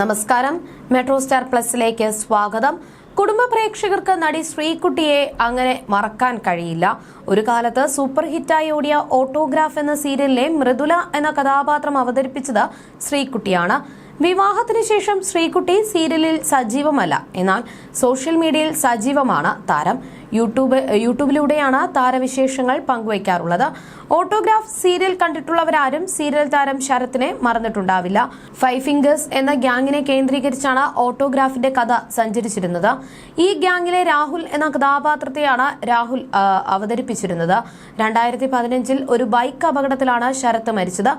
നമസ്കാരം. Metro star പ്ലസിലേക്ക് സ്വാഗതം. കുടുംബ പ്രേക്ഷകർക്ക് നടി ശ്രീകുട്ടിയെ അങ്ങനെ മറക്കാൻ കഴിയില്ല. ഒരു കാലത്ത് സൂപ്പർ ഹിറ്റായി ഓടിയ ഓട്ടോഗ്രാഫ് എന്ന സീരിയലിലെ മൃദുല എന്ന കഥാപാത്രം അവതരിപ്പിച്ചത് ശ്രീകുട്ടിയാണ്. വിവാഹത്തിന് ശേഷം ശ്രീകുട്ടി സീരിയലിൽ സജീവമല്ല. എന്നാൽ സോഷ്യൽ മീഡിയയിൽ സജീവമാണ് താരം. യൂട്യൂബ് യൂട്യൂബിലൂടെയാണ് താരവിശേഷങ്ങൾ പങ്കുവയ്ക്കാറുള്ളത്. ഓട്ടോഗ്രാഫ് സീരിയൽ കണ്ടിട്ടുള്ളവരാരും സീരിയൽ താരം ശരത്തിനെ മറന്നിട്ടുണ്ടാവില്ല. ഫൈവ് ഫിംഗേഴ്സ് എന്ന ഗ്യാങ്ങിനെ കേന്ദ്രീകരിച്ചാണ് ഓട്ടോഗ്രാഫിന്റെ കഥ സഞ്ചരിച്ചിരുന്നത്. ഈ ഗ്യാങ്ങിലെ രാഹുൽ എന്ന കഥാപാത്രത്തെയാണ് രാഹുൽ അവതരിപ്പിച്ചിരുന്നത്. രണ്ടായിരത്തി പതിനഞ്ചിൽ ഒരു ബൈക്ക് അപകടത്തിലാണ് ശരത്ത് മരിച്ചത്.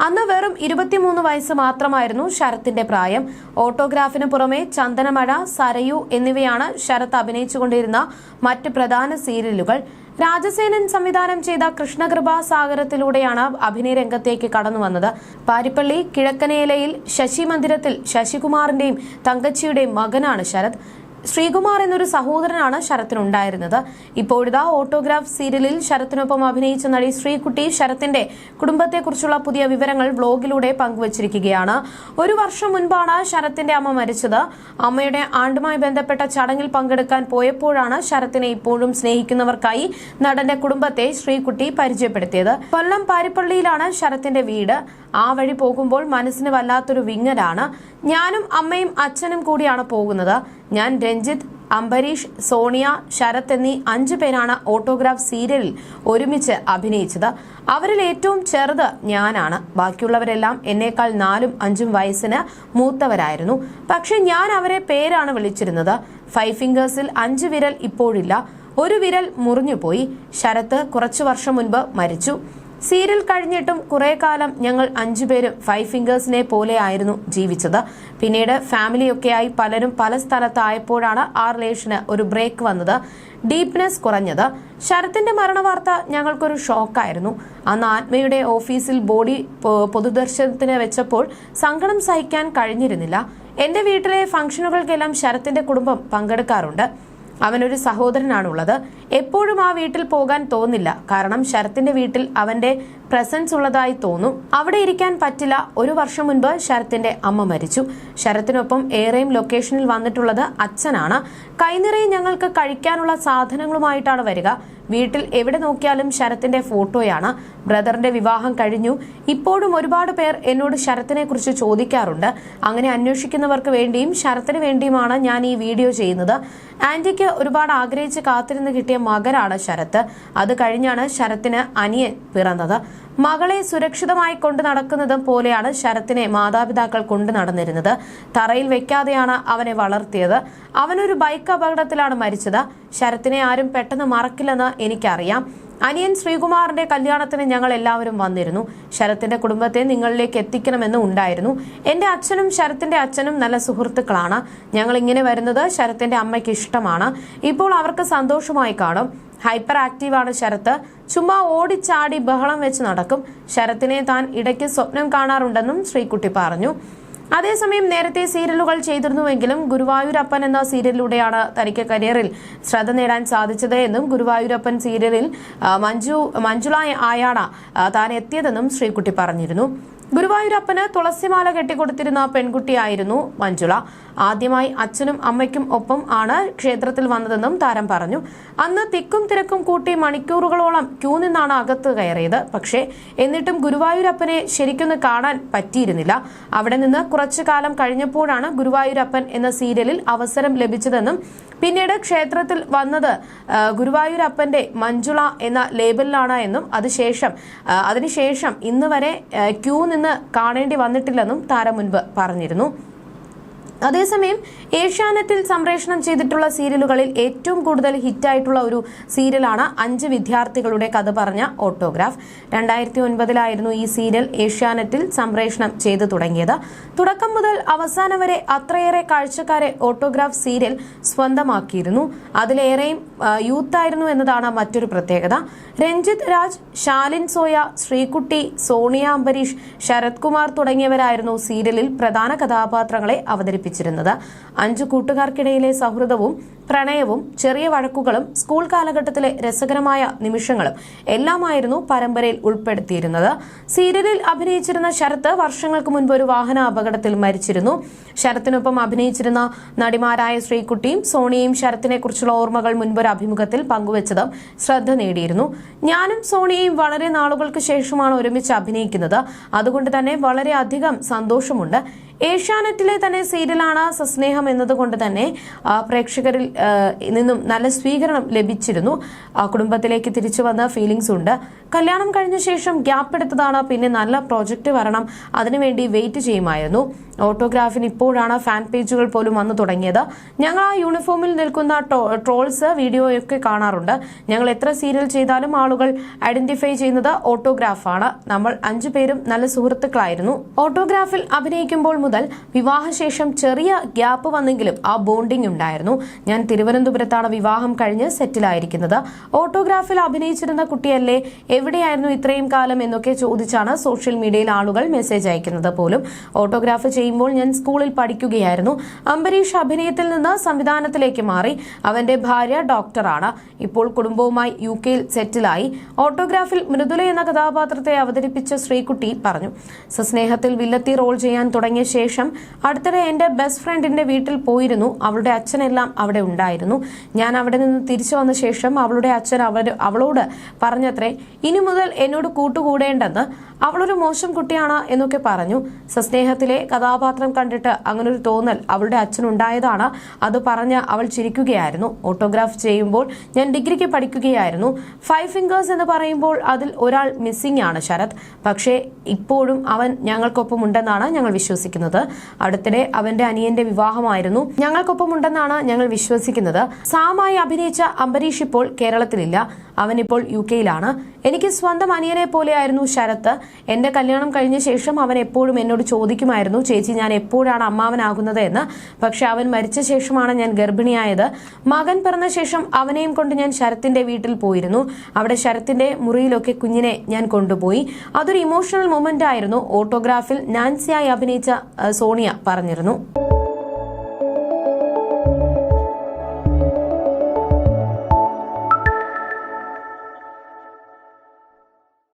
അന്ന് വെറും ഇരുപത്തിമൂന്ന് വയസ്സ് മാത്രമായിരുന്നു ശരത്തിന്റെ പ്രായം. ഓട്ടോഗ്രാഫിന് പുറമെ ചന്ദനമഴ സരയു എന്നിവയാണ് ശരത് അഭിനയിച്ചുകൊണ്ടിരുന്ന മറ്റ് പ്രധാന സീരിയലുകൾ. രാജസേനൻ സംവിധാനം ചെയ്ത കൃഷ്ണകൃപ സാഗരത്തിലൂടെയാണ് അഭിനയ രംഗത്തേക്ക് കടന്നു വന്നത്. പാരിപ്പള്ളി കിഴക്കനേലയിൽ ശശി മന്ദിരത്തിൽ ശശികുമാറിന്റെയും തങ്കച്ചിയുടെയും മകനാണ് ശരത്. ശ്രീകുമാർ എന്നൊരു സഹോദരനാണ് ശരത്തിനുണ്ടായിരുന്നത്. ഇപ്പോഴിതാ ഓട്ടോഗ്രാഫ് സീരിയലിൽ ശരത്തിനൊപ്പം അഭിനയിച്ച നടി ശ്രീകുട്ടി ശരത്തിന്റെ കുടുംബത്തെക്കുറിച്ചുള്ള പുതിയ വിവരങ്ങൾ വ്ലോഗിലൂടെ പങ്കുവച്ചിരിക്കുകയാണ്. ഒരു വർഷം മുൻപാണ് ശരത്തിന്റെ അമ്മ മരിച്ചത്. അമ്മയുടെ ആണ്ടുമായി ബന്ധപ്പെട്ട ചടങ്ങിൽ പങ്കെടുക്കാൻ പോയപ്പോഴാണ് ശരത്തിനെ ഇപ്പോഴും സ്നേഹിക്കുന്നവർക്കായി നടന്റെ കുടുംബത്തെ ശ്രീകുട്ടി പരിചയപ്പെടുത്തിയത്. കൊല്ലം പാരിപ്പള്ളിയിലാണ് ശരത്തിന്റെ വീട്. ആ വഴി പോകുമ്പോൾ മനസ്സിന് വല്ലാത്തൊരു വിങ്ങലാണ്. ഞാനും അമ്മയും അച്ഛനും കൂടിയാണ് പോകുന്നത്. ഞാൻ രഞ്ജിത്ത് അംബരീഷ് സോണിയ ശരത് എന്നീ അഞ്ചു പേരാണ് ഓട്ടോഗ്രാഫ് സീരിയലിൽ ഒരുമിച്ച് അഭിനയിച്ചത്. അവരിൽ ഏറ്റവും ചെറുത് ഞാനാണ്. ബാക്കിയുള്ളവരെല്ലാം എന്നേക്കാൾ നാലും അഞ്ചും വയസ്സിന് മൂത്തവരായിരുന്നു. പക്ഷെ ഞാൻ അവരെ പേരാണ് വിളിച്ചിരുന്നത്. ഫൈവ് ഫിംഗേഴ്സിൽ അഞ്ച് വിരൽ ഇപ്പോഴില്ല. ഒരു വിരൽ മുറിഞ്ഞുപോയി. ശരത്ത് കുറച്ചു വർഷം മുൻപ് മരിച്ചു. സീരിയൽ കഴിഞ്ഞിട്ടും കുറെ കാലം ഞങ്ങൾ അഞ്ചുപേരും ഫൈവ് ഫിംഗേഴ്സിനെ പോലെ ആയിരുന്നു ജീവിച്ചത്. പിന്നീട് ഫാമിലിയൊക്കെയായി പലരും പല സ്ഥലത്തായപ്പോഴാണ് ആ റിലേഷന് ഒരു ബ്രേക്ക് വന്നത്. ഡീപ്നെസ് കുറഞ്ഞത്. ശരത്തിന്റെ മരണവാർത്ത ഞങ്ങൾക്കൊരു ഷോക്കായിരുന്നു അന്ന് ആത്മയുടെ ഓഫീസിൽ ബോഡി പൊതുദർശനത്തിന് വെച്ചപ്പോൾ സങ്കടം സഹിക്കാൻ കഴിഞ്ഞിരുന്നില്ല. എന്റെ വീട്ടിലെ ഫംഗ്ഷനുകൾക്കെല്ലാം ശരത്തിന്റെ കുടുംബം പങ്കെടുക്കാറുണ്ട്. അവനൊരു സഹോദരനാണുള്ളത്. എപ്പോഴും ആ വീട്ടിൽ പോകാൻ തോന്നില്ല. കാരണം ശരത്തിന്റെ വീട്ടിൽ അവന്റെ പ്രസൻസ് ഉള്ളതായി തോന്നും. അവിടെ ഇരിക്കാൻ പറ്റില്ല. ഒരു വർഷം മുൻപ് ശരത്തിന്റെ അമ്മ മരിച്ചു. ശരത്തിനൊപ്പം ഏറെയും ലൊക്കേഷനിൽ വന്നിട്ടുള്ളത് അച്ഛനാണ്. കൈനിറയെ ഞങ്ങൾക്ക് കഴിക്കാനുള്ള സാധനങ്ങളുമായിട്ടാണ് വരിക. വീട്ടിൽ എവിടെ നോക്കിയാലും ശരത്തിന്റെ ഫോട്ടോയാണ്. ബ്രദറിന്റെ വിവാഹം കഴിഞ്ഞു. ഇപ്പോഴും ഒരുപാട് പേർ എന്നോട് ശരത്തിനെ കുറിച്ച് ചോദിക്കാറുണ്ട്. അങ്ങനെ അന്വേഷിക്കുന്നവർക്ക് വേണ്ടിയും ശരത്തിന് വേണ്ടിയുമാണ് ഞാൻ ഈ വീഡിയോ ചെയ്യുന്നത്. ആന്റിക്ക് ഒരുപാട് ആഗ്രഹിച്ച് കാത്തിരുന്ന് കിട്ടിയ മകനാണ് ശരത്ത്. അത് കഴിഞ്ഞാണ് ശരത്തിന് അനിയൻ പിറന്നത്. മകളെ സുരക്ഷിതമായി കൊണ്ടു നടക്കുന്നതും പോലെയാണ് ശരത്തിനെ മാതാപിതാക്കൾ കൊണ്ടു നടന്നിരുന്നത്. തറയിൽ വെക്കാതെയാണ് അവനെ വളർത്തിയത്. അവനൊരു ബൈക്ക് അപകടത്തിലാണ് മരിച്ചത്. ശരത്തിനെ ആരും പെട്ടെന്ന് മറക്കില്ലെന്ന് എനിക്കറിയാം. അനിയൻ ശ്രീകുമാറിന്റെ കല്യാണത്തിന് ഞങ്ങൾ എല്ലാവരും വന്നിരുന്നു. ശരത്തിന്റെ കുടുംബത്തെ നിങ്ങളിലേക്ക് എത്തിക്കണമെന്ന് ഉണ്ടായിരുന്നു. എന്റെ അച്ഛനും ശരത്തിന്റെ അച്ഛനും നല്ല സുഹൃത്തുക്കളാണ്. ഞങ്ങൾ ഇങ്ങനെ വരുന്നത് ശരത്തിന്റെ അമ്മയ്ക്ക് ഇഷ്ടമാണ്. ഇപ്പോൾ അവർക്ക് സന്തോഷമായി കാണും. ഹൈപ്പർ ആക്റ്റീവാണ് ശരത്ത്. ചുമ്മാ ഓടിച്ചാടി ബഹളം വെച്ച് നടക്കും. ശരത്തിനെ താൻ ഇടയ്ക്ക് സ്വപ്നം കാണാറുണ്ടെന്നും ശ്രീകുട്ടി പറഞ്ഞു. അതേസമയം നേരത്തെ സീരിയലുകൾ ചെയ്തിരുന്നുവെങ്കിലും ഗുരുവായൂരപ്പൻ എന്ന സീരിയലിലൂടെയാണ് തനിക്ക് കരിയറിൽ ശ്രദ്ധ നേടാൻ സാധിച്ചത് എന്നും ഗുരുവായൂരപ്പൻ സീരിയലിൽ മഞ്ജു മഞ്ജുള ആയാണ് താൻ എത്തിയതെന്നും ശ്രീകുട്ടി പറഞ്ഞിരുന്നു. ഗുരുവായൂരപ്പന് തുളസിമാല കെട്ടിക്കൊടുത്തിരുന്ന പെൺകുട്ടിയായിരുന്നു മഞ്ജുള. ആദ്യമായി അച്ഛനും അമ്മയ്ക്കും ഒപ്പം ആണ് ക്ഷേത്രത്തിൽ വന്നതെന്നും താരം പറഞ്ഞു. അന്ന് തിക്കും തിരക്കും കൂട്ടി മണിക്കൂറുകളോളം ക്യൂ നിന്നാണ് അകത്ത് കയറിയത്. പക്ഷേ എന്നിട്ടും ഗുരുവായൂരപ്പനെ ശരിക്കൊന്ന് കാണാൻ പറ്റിയിരുന്നില്ല. അവിടെ നിന്ന് കുറച്ചു കാലം കഴിഞ്ഞപ്പോഴാണ് ഗുരുവായൂരപ്പൻ എന്ന സീരിയലിൽ അവസരം ലഭിച്ചതെന്നും പിന്നീട് ക്ഷേത്രത്തിൽ വന്നത് ഗുരുവായൂരപ്പന്റെ മഞ്ജുള എന്ന ലേബലിലാണ് എന്നും ആ, അതിനുശേഷം ഇന്ന് വരെ ക്യൂ നിന്ന് കാണേണ്ടി വന്നിട്ടില്ലെന്നും താരം മുൻപ് പറഞ്ഞിരുന്നു. അതേസമയം ഏഷ്യാനെറ്റിൽ സംപ്രേഷണം ചെയ്തിട്ടുള്ള സീരിയലുകളിൽ ഏറ്റവും കൂടുതൽ ഹിറ്റായിട്ടുള്ള ഒരു സീരിയലാണ് അഞ്ച് വിദ്യാർത്ഥികളുടെ കഥ പറഞ്ഞ ഓട്ടോഗ്രാഫ്. രണ്ടായിരത്തി ഒൻപതിലായിരുന്നു ഈ സീരിയൽ ഏഷ്യാനെറ്റിൽ സംപ്രേഷണം ചെയ്തു തുടങ്ങിയത്. തുടക്കം മുതൽ അവസാനം വരെ അത്രയേറെ കാഴ്ചക്കാരെ ഓട്ടോഗ്രാഫ് സീരിയൽ സ്വന്തമാക്കിയിരുന്നു. അതിലേറെയും യൂത്ത് ആയിരുന്നു എന്നതാണ് മറ്റൊരു പ്രത്യേകത. രഞ്ജിത്ത് രാജ് ശാലിൻ സോയ ശ്രീകുട്ടി സോണിയ അംബരീഷ് ശരത് കുമാർ തുടങ്ങിയവരായിരുന്നു സീരിയലിൽ പ്രധാന കഥാപാത്രങ്ങളെ അവതരിപ്പിച്ചത്. അവതരിപ്പിച്ചിരുന്നത്. അഞ്ചു കൂട്ടുകാർക്കിടയിലെ സൗഹൃദവും പ്രണയവും ചെറിയ വഴക്കുകളും സ്കൂൾ കാലഘട്ടത്തിലെ രസകരമായ നിമിഷങ്ങളും എല്ലാമായിരുന്നു പരമ്പരയിൽ ഉൾപ്പെടുത്തിയിരുന്നത്. സീരിയലിൽ അഭിനയിച്ചിരുന്ന ശരത്ത് വർഷങ്ങൾക്ക് മുൻപ് ഒരു വാഹന അപകടത്തിൽ മരിച്ചിരുന്നു. ശരത്തിനൊപ്പം അഭിനയിച്ചിരുന്ന നടിമാരായ ശ്രീകുട്ടിയും സോണിയയും ശരത്തിനെ കുറിച്ചുള്ള ഓർമ്മകൾ മുൻപൊരു അഭിമുഖത്തിൽ പങ്കുവച്ചതും ശ്രദ്ധ നേടിയിരുന്നു. ഞാനും സോണിയയും വളരെ നാളുകൾക്ക് ശേഷമാണ് ഒരുമിച്ച് അഭിനയിക്കുന്നത്. അതുകൊണ്ട് തന്നെ വളരെയധികം സന്തോഷമുണ്ട്. ഏഷ്യാനെറ്റിലെ തന്നെ സീരിയലാണ് സസ്നേഹം എന്നതുകൊണ്ട് തന്നെ പ്രേക്ഷകരിൽ നിന്നും നല്ല സ്വീകരണം ലഭിച്ചിരുന്നു. കുടുംബത്തിലേക്ക് തിരിച്ചു വന്ന ഫീലിംഗ്സ് ഉണ്ട്. കല്യാണം കഴിഞ്ഞ ശേഷം ഗ്യാപ്പ് എടുത്തതാണ്. പിന്നെ നല്ല പ്രോജക്റ്റ് വരണം. അതിനുവേണ്ടി വെയിറ്റ് ചെയ്യുമായിരുന്നു. ഓട്ടോഗ്രാഫിന് ഇപ്പോഴാണ് ഫാൻ പേജുകൾ പോലും വന്നു തുടങ്ങിയത്. ഞങ്ങൾ ആ യൂണിഫോമിൽ നിൽക്കുന്ന ട്രോൾസ് വീഡിയോയൊക്കെ കാണാറുണ്ട്. ഞങ്ങൾ എത്ര സീരിയൽ ചെയ്താലും ആളുകൾ ഐഡന്റിഫൈ ചെയ്യുന്നത് ഓട്ടോഗ്രാഫാണ് നമ്മൾ അഞ്ചു പേരും നല്ല സുഹൃത്തുക്കളായിരുന്നു. ഓട്ടോഗ്രാഫിൽ അഭിനയിക്കുമ്പോൾ മുതൽ വിവാഹശേഷം ചെറിയ ഗ്യാപ്പ് വന്നെങ്കിലും ആ ബോണ്ടിംഗ് ഉണ്ടായിരുന്നു. ഞാൻ തിരുവനന്തപുരത്താണ് വിവാഹം കഴിഞ്ഞ് സെറ്റിലായിരിക്കുന്നത്. ഓട്ടോഗ്രാഫിൽ അഭിനയിച്ചിരുന്ന കുട്ടിയല്ലേ എവിടെയായിരുന്നു ഇത്രയും കാലം എന്നൊക്കെ ചോദിച്ചാണ് സോഷ്യൽ മീഡിയയിൽ ആളുകൾ മെസ്സേജ് അയക്കുന്നത് പോലും. ഓട്ടോഗ്രാഫ് ചെയ്യുമ്പോൾ ഞാൻ സ്കൂളിൽ പഠിക്കുകയായിരുന്നു. അംബരീഷ് അഭിനയത്തിൽ നിന്ന് സംവിധാനത്തിലേക്ക് മാറി. അവന്റെ ഭാര്യ ഡോക്ടറാണ് ഇപ്പോൾ കുടുംബവുമായി യു കെയിൽ സെറ്റിലായി. ഓട്ടോഗ്രാഫിൽ മൃദുല എന്ന കഥാപാത്രത്തെ അവതരിപ്പിച്ച ശ്രീകുട്ടി പറഞ്ഞു സസ്നേഹത്തിൽ വില്ലത്തി റോൾ ചെയ്യാൻ തുടങ്ങിയ ശേഷം അടുത്തിടെ എന്റെ ബെസ്റ്റ് ഫ്രണ്ടിന്റെ വീട്ടിൽ പോയിരുന്നു. അവളുടെ അച്ഛനെല്ലാം അവിടെ ഉണ്ടായിരുന്നു. ഞാൻ അവിടെ നിന്ന് തിരിച്ചു വന്ന ശേഷം അവളുടെ അച്ഛൻ അവർ അവളോട് പറഞ്ഞത്രേ ഇനി മുതൽ എന്നോട് കൂട്ടുകൂടേണ്ടെന്ന് അവളൊരു മോശം കുട്ടിയാണ് എന്നൊക്കെ പറഞ്ഞു. സസ്നേഹത്തിലെ കഥാപാത്രം കണ്ടിട്ട് അങ്ങനൊരു തോന്നൽ അവളുടെ അച്ഛനുണ്ടായതാണ്. അത് പറഞ്ഞ് അവൾ ചിരിക്കുകയായിരുന്നു. ഓട്ടോഗ്രാഫ് ചെയ്യുമ്പോൾ ഞാൻ ഡിഗ്രിക്ക് പഠിക്കുകയായിരുന്നു. ഫൈവ് ഫിംഗേഴ്സ് എന്ന് പറയുമ്പോൾ അതിൽ ഒരാൾ മിസ്സിംഗ് ആണ് ശരത്. പക്ഷേ ഇപ്പോഴും അവൻ ഞങ്ങൾക്കൊപ്പം ഉണ്ടെന്നാണ് ഞങ്ങൾ വിശ്വസിക്കുന്നത്. അടുത്തിടെ അവന്റെ അനിയന്റെ വിവാഹമായിരുന്നു. ഞങ്ങൾക്കൊപ്പം ഉണ്ടെന്നാണ് ഞങ്ങൾ വിശ്വസിക്കുന്നത്. സാമായി അഭിനയിച്ച അംബരീഷ് ഇപ്പോൾ കേരളത്തിലില്ല. അവൻ ഇപ്പോൾ യു കെയിലാണ്. എനിക്ക് സ്വന്തം അനിയനെ പോലെയായിരുന്നു ശരത്ത്. എന്റെ കല്യാണം കഴിഞ്ഞ ശേഷം അവൻ എപ്പോഴും എന്നോട് ചോദിക്കുമായിരുന്നു ചേച്ചി ഞാൻ എപ്പോഴാണ് അമ്മാവനാകുന്നത് എന്ന് പക്ഷെ അവൻ മരിച്ച ശേഷമാണ് ഞാൻ ഗർഭിണിയായത്. മകൻ പിറന്ന ശേഷം അവനെയും കൊണ്ട് ഞാൻ ശരത്തിന്റെ വീട്ടിൽ പോയിരുന്നു. അവിടെ ശരത്തിന്റെ മുറിയിലൊക്കെ കുഞ്ഞിനെ ഞാൻ കൊണ്ടുപോയി. അതൊരു ഇമോഷണൽ മൊമെന്റ് ആയിരുന്നു ഓട്ടോഗ്രാഫിൽ നാൻസിയായി അഭിനയിച്ച സോണിയ പറഞ്ഞിരുന്നു.